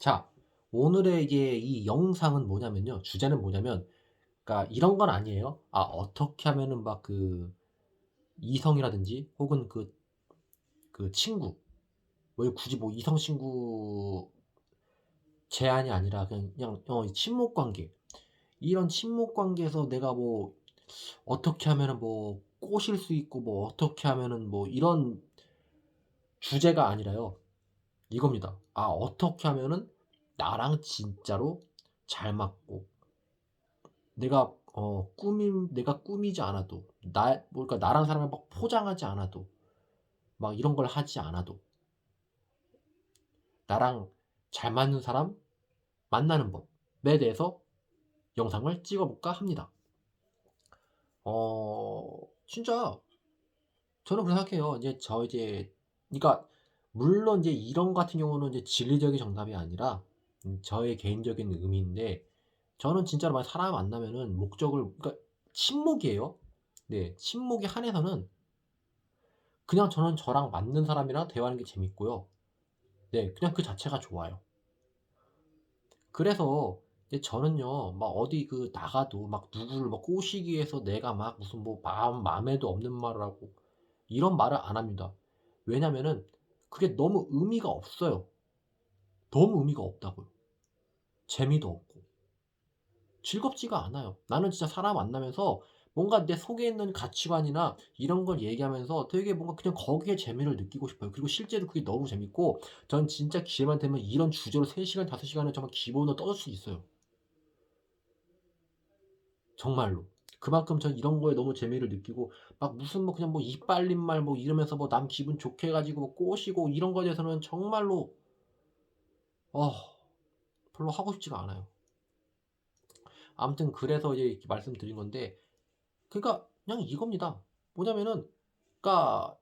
자, 이제 이 영상은 뭐냐면요. 주제는 뭐냐면, 그러니까 이런 건 아니에요. 아, 어떻게 하면은 막 그 이성이라든지 혹은 그, 그 친구, 왜 굳이 뭐 이성 친구 제한이 아니라 그냥, 그냥 어, 친목 관계. 이런 친목 관계에서 내가 뭐 어떻게 하면은 뭐 꼬실 수 있고 뭐 어떻게 하면은 뭐 이런 주제가 아니라요. 이겁니다. 아, 어떻게 하면은 나랑 진짜로 잘 맞고 내가 어 꾸밈 내가 꾸미지 않아도 나 뭐랄까 나랑 사람을 막 포장하지 않아도 막 이런 걸 하지 않아도 나랑 잘 맞는 사람 만나는 법에 대해서 영상을 찍어 볼까 합니다. 어 진짜 저는 그렇게 생각해요. 이제 저 이제 그러니까 물론 이제 이런 같은 경우는 이제 진리적인 정답이 아니라 음 저의 개인적인 의미인데 저는 진짜로 만약 사람 만나면은 목적을 그러니까 친목이에요. 네. 친목에 한해서는 그냥 저는 저랑 맞는 사람이랑 대화하는 게 재밌고요. 네. 그냥 그 자체가 좋아요. 그래서 이제 저는요. 막 어디 그 나가도 막 누구를 막 꼬시기 위해서 내가 막 무슨 뭐 마음 맘에도 없는 말을 하고 이런 말을 안 합니다. 왜냐면은 그게 너무 의미가 없어요. 너무 의미가 없다고요. 재미도 없고. 즐겁지가 않아요. 나는 진짜 사람 만나면서 뭔가 내 속에 있는 가치관이나 이런 걸 얘기하면서 되게 뭔가 그냥 거기에 재미를 느끼고 싶어요. 그리고 실제로 그게 너무 재밌고 전 진짜 기회만 되면 이런 주제로 3 시간, 5 시간을 정말 기본으로 떠들 수 있어요. 정말로. 그만큼 전 이런 거에 너무 재미를 느끼고 막 무슨 뭐 그냥 뭐 이빨린 말 뭐 이러면서 뭐 남 기분 좋게 해 가지고 뭐 꼬시고 이런 거에 대해서는 정말로 어 별로 하고 싶지가 않아요. 아무튼 그래서 이제 이렇게 말씀드린 건데 그러니까 그냥 이겁니다. 뭐냐면은 그러니까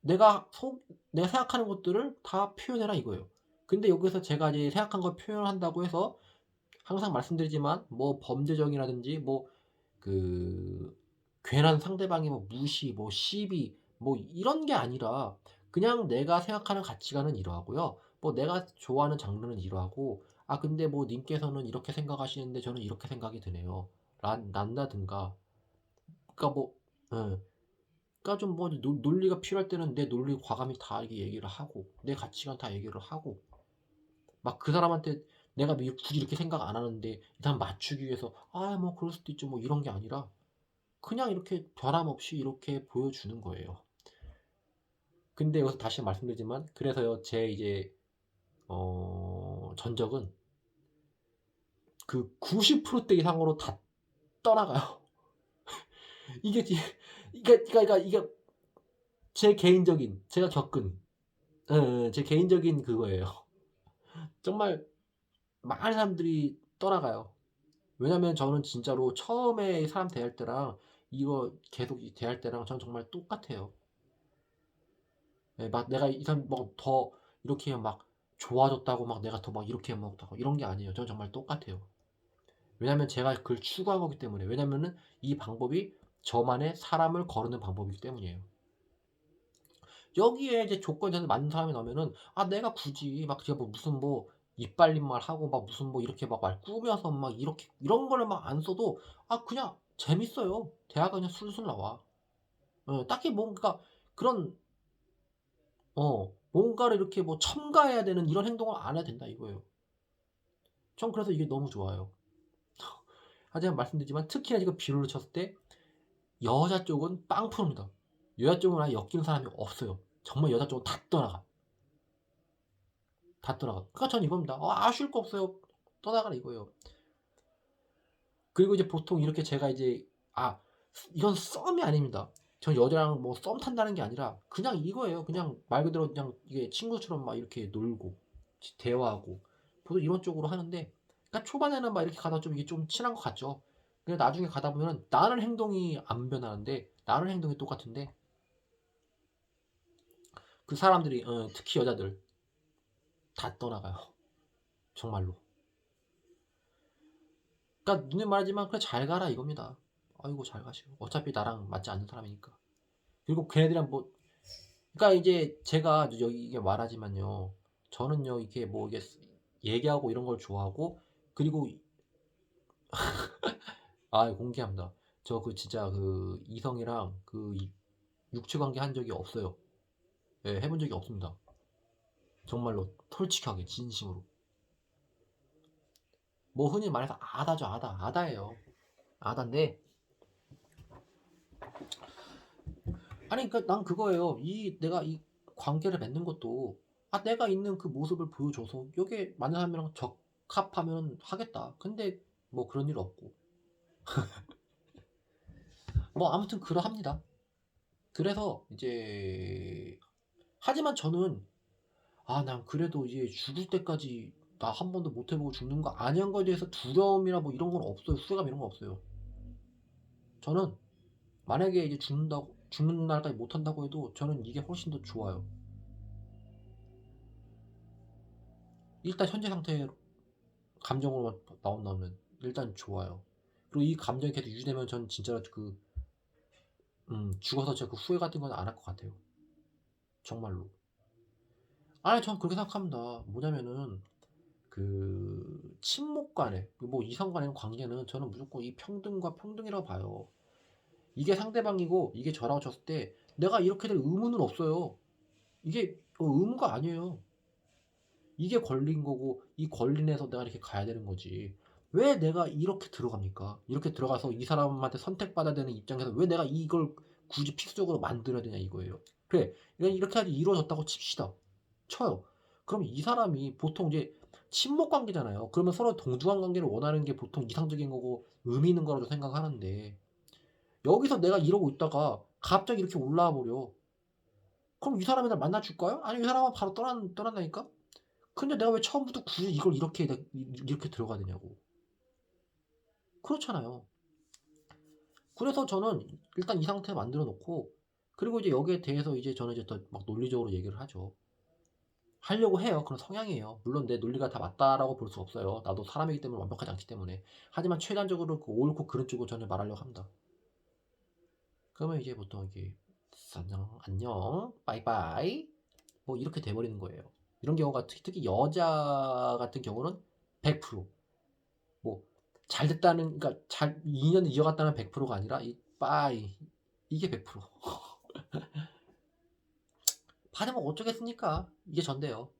내가 속 내가 생각하는 것들을 다 표현해라 이거예요. 근데 여기서 제가 이제 생각한 걸 표현한다고 해서 항상 말씀드리지만 뭐 범죄적이라든지 뭐 그 괜한 상대방의 뭐 무시 뭐 시비 뭐 이런 게 아니라 그냥 내가 생각하는 가치관은 이러하고요. 뭐 내가 좋아하는 장르는 이러하고 '아 근데 뭐 님께서는 이렇게 생각하시는데 저는 이렇게 생각이 드네요.' 란 난다든가 그러니까 뭐 예. 그러니까 좀 뭐논 논리가 필요할 때는 내 논리 과감히 다 얘기를 하고 내 가치관 다 얘기를 하고 막 그 사람한테 내가 뭐 굳이 이렇게 생각 안 하는데 이 사람 맞추기 위해서 '아 뭐 그럴 수도 있죠.' 뭐 이런 게 아니라 그냥 이렇게 변함없이 이렇게 보여주는 거예요. 근데 여기서 다시 말씀드리지만 그래서요 제 이제 어 전적은 그 90%대 이상으로 다 떠나가요. 이게 지 그러니까 그러니까 이게 제 개인적인 제가 겪은 예예 제 개인적인 그거예요. 정말 많은 사람들이 떠나가요. 왜냐면 저는 진짜로 처음에 사람 대할 때랑 이거 계속 이 대할 때랑 저는 정말 똑같아요. 예막 내가 이 사람 뭐더 이렇게 막 좋아졌다고 막 내가 더 막 이렇게 막 이런 게 아니에요. 저는 정말 똑같아요. 왜냐면 제가 그걸 추구한 거기 때문에. 왜냐면은 이 방법이 저만의 사람을 거르는 방법이기 때문이에요. 여기에 이제 조건이 맞는 사람이 나오면은 아 내가 굳이 막 제가 뭐 무슨 뭐 이빨린 말 하고 막 무슨 뭐 이렇게 막 말 꾸며서 막 이렇게 이런 거를 막 안 써도 아 그냥 재밌어요. 대화가 그냥 술술 나와. 어 딱히 뭔가 그런 어 뭔가를 이렇게 뭐 첨가해야 되는 이런 행동을 안 해도 된다 이거예요. 전 그래서 이게 너무 좋아요. 하지만 말씀드리지만 특히나 지금 비유를 쳤을 때 여자 쪽은 빵 프로입니다. 여자 쪽은 아예 엮이는 사람이 없어요. 정말 여자 쪽은 다 떠나가. 다 떠나가. 그러니까 저는 이겁니다. 어 아쉬울 거 없어요. 떠나가라 이거예요. 그리고 이제 보통 이렇게 제가 이제 아 이건 썸이 아닙니다. 전 여자랑 뭐 썸 탄다는 게 아니라 그냥 이거예요. 그냥 말 그대로 그냥 이게 친구처럼 막 이렇게 놀고 대화하고 보통 이런 쪽으로 하는데 그러니까 초반에는 막 이렇게 가다 좀 이게 좀 친한 것 같죠. 근데 나중에 가다 보면은 나는 행동이 안 변하는데 나는 행동이 똑같은데 그 사람들이 어 특히 여자들 다 떠나가요. 정말로. 그러니까 누누이 말하지만 "그래 잘 가라." 이겁니다. 아이고 잘 가시오. 어차피 나랑 맞지 않는 사람이니까. 그리고 걔네들이랑 뭐 그러니까 이제 제가 여기 이게 말하지만요. 저는요 이게 뭐 이게 얘기하고 이런 걸 좋아하고 그리고 아 공개합니다. 저 그 진짜 그 이성이랑 그 이- 육체 관계 한 적이 없어요. 예, 해본 적이 없습니다. 정말로 솔직하게 진심으로. 뭐 흔히 말해서 아다죠 아다 아다예요. 아다인데 아니 그러니까 난 그거예요. 이 내가 이 관계를 맺는 것도 아 내가 있는 그 모습을 보여줘서 여기에 맞는 사람이랑 적합하면 하겠다. 근데 뭐 그런 일 없고 뭐 아무튼 그러합니다. 그래서 이제 하지만 저는 아 난 그래도 이제 죽을 때까지 나 한 번도 못 해보고 죽는 거 아니한 거에 대해서 두려움이나 뭐 이런 건 없어요. 후회감 이런 거 없어요. 저는 만약에 이제 죽는다고 죽는 날까지 못 한다고 해도 저는 이게 훨씬 더 좋아요. 일단 현재 상태 감정으로만 나온다면 일단 좋아요. 그리고 이 감정이 계속 유지되면 전 진짜로 그 음, 죽어서 제가 그 후회 같은 건 안 할 것 같아요. 정말로. 아니, 전 그렇게 생각합니다. 뭐냐면은, 그, 친목 간에, 뭐 이성 간의 관계는 저는 무조건 이 평등과 평등이라고 봐요. 이게 상대방이고, 이게 저라고 쳤을 때, 내가 이렇게 될 의무는 없어요. 이게 어, 의무가 아니에요. 이게 권리인 거고, 이 권리내에서 내가 이렇게 가야 되는 거지. 왜 내가 이렇게 들어갑니까? 이렇게 들어가서 이 사람한테 선택받아야 되는 입장에서 왜 내가 이걸 굳이 필수적으로 만들어야 되냐 이거예요. 그래, 이렇게 하지 이루어졌다고 칩시다. 쳐요. 그럼 이 사람이 보통 이제 친목 관계잖아요. 그러면 서로 동등한 관계를 원하는 게 보통 이상적인 거고 의미 있는 거라고 생각하는데 여기서 내가 이러고 있다가 갑자기 이렇게 올라와 버려. 그럼 이 사람이 날 만나줄까요? 아니 이 사람은 바로 떠난 떠난다니까. 근데 내가 왜 처음부터 굳이 이걸 이렇게 이렇게 들어가야 되냐고. 그렇잖아요. 그래서 저는 일단 이 상태 만들어 놓고 그리고 이제 여기에 대해서 이제 저는 이제 더 막 논리적으로 얘기를 하죠. 하려고 해요. 그런 성향이에요. 물론 내 논리가 다 맞다라고 볼 수 없어요. 나도 사람이기 때문에 완벽하지 않기 때문에. 하지만 최단적으로 그 옳고 그른 쪽으로 저는 말하려고 합니다. 그러면 이제 보통 이게 안녕, 안녕, 빠이빠이 뭐 이렇게 돼버리는 거예요. 이런 경우가 특히, 여자 같은 경우는 100%뭐 잘 됐다는 그러니까 잘 2년 이어갔다는 100%가 아니라 이 빠이 이게 100% 받으면 어쩌겠습니까? 이게 전데요.